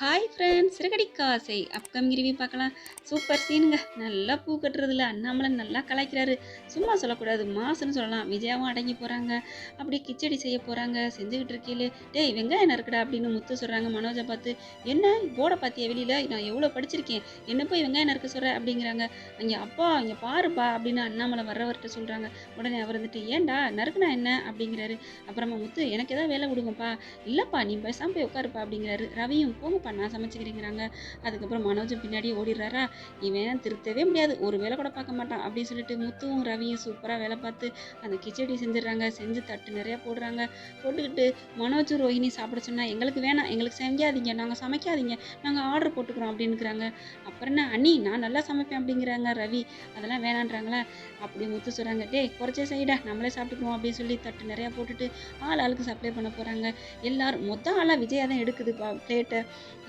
Hi friends சிறுகடி காசை upcoming review பார்க்கலாம். சூப்பர் சீனுங்க நல்லா பூ கட்டுறதுல அண்ணாமலை நல்லா கலாய்க்கிறாரு. சும்மா சொல்லக்கூடாது மாசுன்னு சொல்லலாம். விஜயாவும் அடங்கி போகிறாங்க அப்படியே கிச்சடி செய்ய போகிறாங்க செஞ்சுக்கிட்டு இருக்கையில டேய் வெங்காயம் நறுக்கடா அப்படின்னு முத்து சொல்கிறாங்க மனோஜை பார்த்து. என்ன? போட பார்த்தியா வெளியில்? நான் எவ்வளோ படிச்சிருக்கேன். என்ன போய் வெங்காயம் நறுக்க சொல்கிற அப்படிங்கிறாங்க. அங்கே அப்பா இங்கே பாருப்பா அப்படின்னு அண்ணாமலை வர்றவர்கிட்ட சொல்கிறாங்க உடனே அவர் வந்துட்டு ஏன்டா? நறுக்குனா என்ன? அப்படிங்கிறாரு. அப்புறமா முத்து எனக்கு எதாவது வேலை கொடுங்கப்பா. இல்லைப்பா நீ பேசாம போய் உட்காருப்பா அப்படிங்கிறாரு. ரவியும் போங்கப்பா நான் அதுக்கப்புறம் மனோஜும் பின்னாடியே ஓடிடுறாரா? இவன் திருத்தவே முடியாது. ஒரு வேலை கூட பார்க்க மாட்டான் அப்படின்னு சொல்லிட்டு முத்துவும் ரவியும் சூப்பராக வேலை பார்த்து அந்த கிச்சடி செஞ்சிடுறாங்க. செஞ்சு தட்டு நிறையா போடுறாங்க. போட்டுக்கிட்டு மனோஜும் ரோஹிணி சாப்பிட சொன்னால் எங்களுக்கு வேணாம். எங்களுக்கு செஞ்சாதீங்க. நாங்கள் சமைக்காதீங்க. நாங்கள் ஆர்டர் போட்டுக்கிறோம். அப்படின்னுக்கிறாங்க. அப்புறம் என்ன? அண்ணி நான் நல்லா சமைப்பேன். அப்படிங்கிறாங்க ரவி. அதெல்லாம் வேணான்றாங்களா? அப்படி முத்து சொல்கிறாங்க டேய் குறைச்சே சைடா நம்மளே சாப்பிட்டுக்குவோம். அப்படின்னு சொல்லி தட்டு நிறையா போட்டுட்டு ஆள் ஆளுக்கு சப்ளை பண்ண போகிறாங்க எல்லாரும் மொத்த ஆளாக விஜயா தான் எடுக்குது பிளேட்டை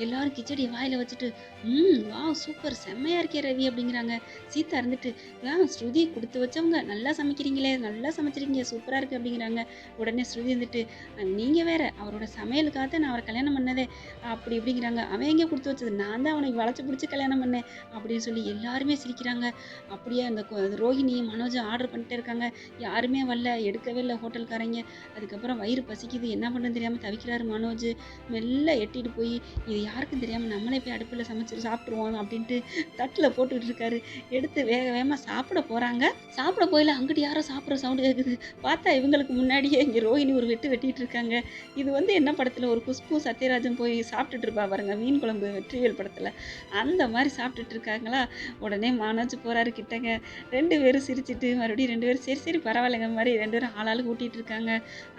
எல்லாரும் கிச்சடி வாயில் வச்சுட்டு ம் வா சூப்பர் செம்மையாக இருக்கே ரவி அப்படிங்கிறாங்க. சீதா இருந்துட்டு ஆ ஸ்ருதி கொடுத்து வச்சவங்க நல்லா சமைக்கிறீங்களே நல்லா சமைச்சிருக்கீங்க சூப்பராக இருக்குது அப்படிங்கிறாங்க. உடனே ஸ்ருதி இருந்துட்டு நீங்கள் வேற அவரோட சமையலுக்காக நான் அவரை கல்யாணம் பண்ணதே அப்படி இப்படிங்கிறாங்க. அவன் எங்கே கொடுத்து வச்சது? நான் தான் அவனை வளைச்சி பிடிச்சி கல்யாணம் பண்ணேன் அப்படின்னு சொல்லி எல்லாருமே சிரிக்கிறாங்க. அப்படியே அந்த ரோஹிணி மனோஜும் ஆர்டர் பண்ணிட்டே இருக்காங்க. யாருமே வரல எடுக்கவே இல்லை ஹோட்டல்காரங்க. அதுக்கப்புறம் வயிறு பசிக்குது. என்ன பண்ணுறது தெரியாமல் தவிக்கிறாரு மனோஜ். மெல்ல எட்டிட்டு போய் இது யாருக்கும் தெரியாமல் நம்மளே போய் அடுப்பில் சமைச்சு சாப்பிட்ருவோம் அப்படின்ட்டு தட்டில் போட்டுக்கிட்டு இருக்காரு. எடுத்து வேக வேகமாக சாப்பிட போகிறாங்க சாப்பிட போயில அங்கிட்டு யாரோ சாப்பிட்ற சவுண்டு கேட்குது பார்த்தா இவங்களுக்கு முன்னாடியே இங்கே ரோஹிணி ஒரு வெட்டு வெட்டிகிட்டு இருக்காங்க. இது வந்து என்ன படத்தில்? ஒரு குஷ்பு சத்யராஜன் போய் சாப்பிட்டுட்டு இருப்பா பாருங்க மீன் குழம்பு வெற்றிவேல் படத்தில். அந்த மாதிரி சாப்பிட்டுட்டு இருக்காங்களா? உடனே மனோஜ் போகிறாரு கிட்டங்க. ரெண்டு பேரும் சிரிச்சிட்டு மறுபடியும் ரெண்டு பேரும் சரி சரி பரவாயில்லைங்க மாதிரி ரெண்டு பேரும் ஆளாளுக்கு கூட்டிகிட்டு இருக்காங்க.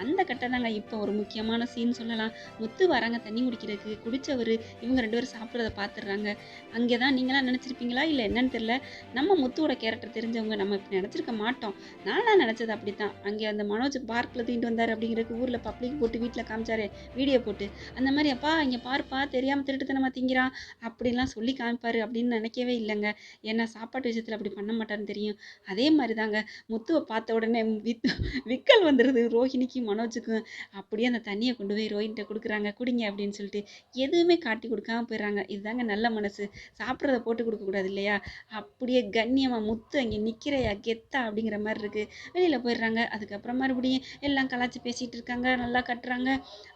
அந்த கட்டம் தாங்க இப்போ ஒரு முக்கியமான சீன் சொல்லலாம். முத்து வராங்க தண்ணி குடிக்கிறதுக்கு. குடித்தவர் இவங்க ரெண்டு பேரும் சாப்பிட்றத பார்த்துடுறாங்க. அங்கே தான் நீங்களாம் நினச்சிருப்பீங்களா? இல்லை என்னன்னு தெரியல. நம்ம முத்துவோட கேரக்டர் தெரிஞ்சவங்க நம்ம இப்படி நினச்சிருக்க மாட்டோம். நான்லாம் நினச்சது அப்படி தான் அங்கே அந்த மனோஜ் பார்க்கில் தீண்டு வந்தார் அப்படிங்கிறதுக்கு ஊரில் பப்ளிக் போட்டு வீட்டில் காமிச்சாரு. வீடியோ போட்டு. அந்த மாதிரி அப்பா இங்கே பார்ப்பா தெரியாமல் திருட்டுத்தனமாக திங்கிறான் அப்படின்லாம் சொல்லி காமிப்பாரு அப்படின்னு நினைக்கவே இல்லைங்க. ஏன்னா சாப்பாட்டு விஷயத்தில் அப்படி பண்ண மாட்டாருன்னு தெரியும். அதே மாதிரி தாங்க முத்துவை பார்த்த உடனே வித் விக்கல் வந்துடுது ரோஹிணிக்கும் மனோஜுக்கும். அப்படியே அந்த தண்ணியை கொண்டு போய் ரோஹினிட்ட கொடுக்குறாங்க. குடிங்க அப்படின்னு சொல்லிட்டு எதுவுமே காட்டி கொடுக்காம போயிடுறாங்க. இதுதாங்க நல்ல மனசு. சாப்பிட்றத போட்டு கொடுக்கக்கூடாது இல்லையா? அப்படியே கண்ணியமாக முத்து அங்கே நிற்கிறையா கெத்தா அப்படிங்கிற மாதிரி இருக்குது வெளியில் போயிடுறாங்க. அதுக்கப்புறம் மறுபடியும் எல்லாம் கலாச்சி பேசிகிட்டு இருக்காங்க. நல்லா கட்டுறாங்க.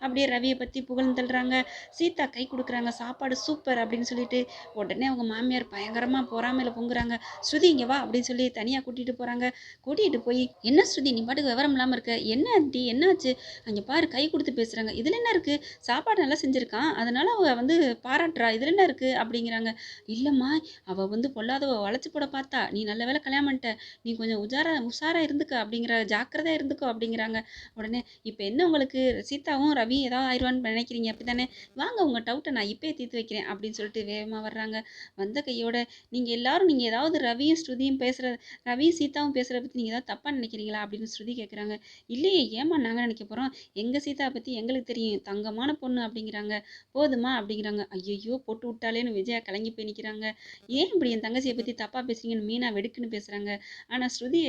அப்படியே ரவியை பற்றி புகழ்ந்து தள்ளுறாங்க. சீதா கை கொடுக்குறாங்க. சாப்பாடு சூப்பர் அப்படின்னு சொல்லிட்டு உடனே அவங்க மாமியார் பயங்கரமாக பொறாமையில் பொங்குறாங்க. ஸ்ருதி இங்கே வா அப்படின்னு சொல்லி தனியாக கூட்டிகிட்டு போகிறாங்க கூட்டிகிட்டு போய் என்ன ஸ்ருதி நீ பாட்டுக்கு விவரம் இல்லாமல் இருக்க? என்ன ஆண்டி? என்னாச்சு? அங்கே பாரு கை கொடுத்து பேசுகிறாங்க இதில் என்ன இருக்குது சாப்பாடு நல்லா செஞ்சுருக்கான். அதனால் அவ வந்து பாராட்டுறா. இதில் என்ன இருக்குது அப்படிங்கிறாங்க. இல்லைம்மா அவள் வந்து பொல்லாதவ வளைச்சி போட பார்த்தா. நீ நல்ல வேளை கல்யாணம் பண்ணிட்ட. நீ கொஞ்சம் உஜாரா உஷாராக இருந்துக்க அப்படிங்கிற ஜாக்கிரதையாக இருந்துக்கோ அப்படிங்கிறாங்க. உடனே இப்போ என்ன உங்களுக்கு? சீதாவும் ரவி ஏதாவது ஆயிடுவான்னு நினைக்கிறீங்க. அப்படி தானே வாங்க உங்கள் டவுட்டை நான் இப்போயே தீர்த்து வைக்கிறேன். அப்படின்னு சொல்லிட்டு வேகமாக வர்றாங்க. வந்த கையோட நீங்கள் எல்லாரும் நீங்கள் ஏதாவது ரவியும் ஸ்ருதியும் பேசுகிற ரவி சீதாவும் பேசுகிறத பற்றி நீங்கள் ஏதாவது தப்பாக நினைக்கிறீங்களா? அப்படின்னு ஸ்ருதி கேட்குறாங்க இல்லையே ஏமா நாங்கள் நினைக்க போகிறோம் எங்கள் சீதா பற்றி எங்களுக்கு தெரியும். தங்கமான பொண்ணு அப்படிங்கிறாங்க. போதுமா அப்படிங்கிறாங்க. ஐயையோ போட்டு விட்டாலேன்னு விஜயா கலங்கி போய் நிற்கிறாங்க ஏன் இப்படி என் தங்கச்சியை பற்றி தப்பாக பேசுறீங்கன்னு மீனா வெடுக்குன்னு பேசுகிறாங்க ஆனால் ஸ்ருதி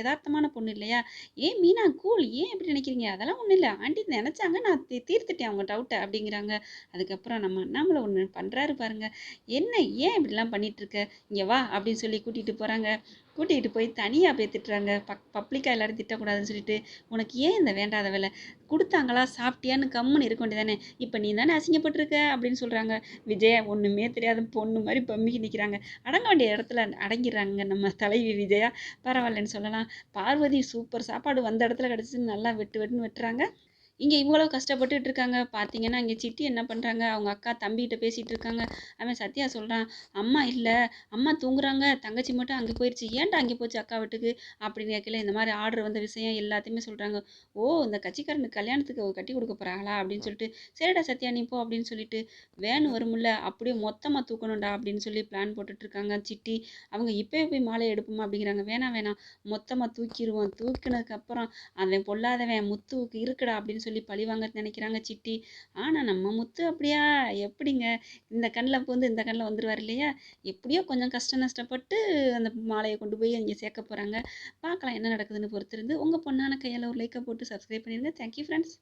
யதார்த்தமான பொண்ணு இல்லையா? ஏன் மீனா கூல் ஏன் இப்படி நினைக்கிறீங்க? அதெல்லாம் ஒன்றும் இல்லை. ஆண்டி நினச்சாங்க நான் தீ- தீர்த்துட்டேன் அவங்க டவுட்டை அப்படிங்கிறாங்க. அதுக்கப்புறம் நம்ம அண்ணாமலை ஒன்று பண்ணுறாரு பாருங்க. என்ன ஏன் இப்படிலாம் பண்ணிகிட்ருக்க இருக்க? இங்கே வா அப்படின்னு சொல்லி கூட்டிகிட்டு போகிறாங்க கூட்டிகிட்டு போய் தனியாக போய் திட்டுறாங்க. பக் பப்ளிக்காக எல்லோரும் திட்டக்கூடாதுன்னு சொல்லிட்டு உனக்கு ஏன் இந்த வேண்டாத வேலை? கொடுத்தாங்களா? சாப்பிட்டியான்னு கம்முன்னு இருக்க வேண்டியதானே? இப்போ நீ தானே அசிங்கப்பட்டிருக்க? அப்படின்னு சொல்கிறாங்க விஜயா ஒன்றுமே தெரியாத பொண்ணு மாதிரி பம்மிக்கு நிற்கிறாங்க அடங்க வேண்டிய இடத்துல அடங்கிடுறாங்க நம்ம தலைவி விஜயா. பரவாயில்லன்னு சொல்லலாம். பார்வதி சூப்பர் சாப்பாடு வந்த இடத்துல கிடச்சி நல்லா வெட்டு வெட்டுன்னு வெட்டுறாங்க. இங்கே இவ்வளோ கஷ்டப்பட்டுட்டு இருக்காங்க பார்த்தீங்கன்னா இங்கே சிட்டி என்ன பண்ணுறாங்க அவங்க அக்கா தம்பிகிட்ட பேசிகிட்டு இருக்காங்க அவன் சத்யா சொல்கிறான் அம்மா இல்லை அம்மா தூங்குறாங்க. தங்கச்சி மட்டும் அங்கே போயிடுச்சு ஏன்டா அங்கே போச்சு அக்கா வீட்டுக்கு? அப்படின்னு கேட்கல. இந்த மாதிரி ஆர்டர் வந்த விஷயம் எல்லாத்தையுமே சொல்கிறாங்க ஓ இந்த கட்சிக்காரனுக்கு கல்யாணத்துக்கு கட்டி கொடுக்க போகிறாங்களா அப்படின்னு சொல்லிட்டு சரிடா சத்யா நீ போ. அப்படின்னு சொல்லிட்டு வேன் வரும்ல அப்படியே மொத்தமாக தூக்கணும்டா. அப்படின்னு சொல்லி பிளான் போட்டுட்டு இருக்காங்க சிட்டி அவங்க இப்போயே போய் மாலை எடுப்போமா? அப்படிங்கிறாங்க. வேணாம் வேணாம். மொத்தமாக தூக்கிடுவோம் தூக்கினதுக்கப்புறம் அவன் பொல்லாதவன் முத்துவுக்கு இருக்குடா. அப்படின்னு சொல்லி சொல்லி பழி வாங்க நினைக்கிறாங்க சிட்டி. ஆனால் நம்ம முத்து அப்படியா? எப்படிங்க? இந்த கண்ணில் வந்து இந்த கண்ணில் வந்துடுவார் இல்லையா? எப்படியோ கொஞ்சம் கஷ்ட நஷ்டப்பட்டு அந்த மாலையை கொண்டு போய் அங்கே சேர்க்க போகிறாங்க பார்க்கலாம் என்ன நடக்குதுன்னு பொறுத்திருந்து. உங்கள் பொண்ணான கையால் ஒரு லைக்கை போட்டு சப்ஸ்கிரைப் பண்ணிடுங்க தேங்க்யூ ஃப்ரெண்ட்ஸ்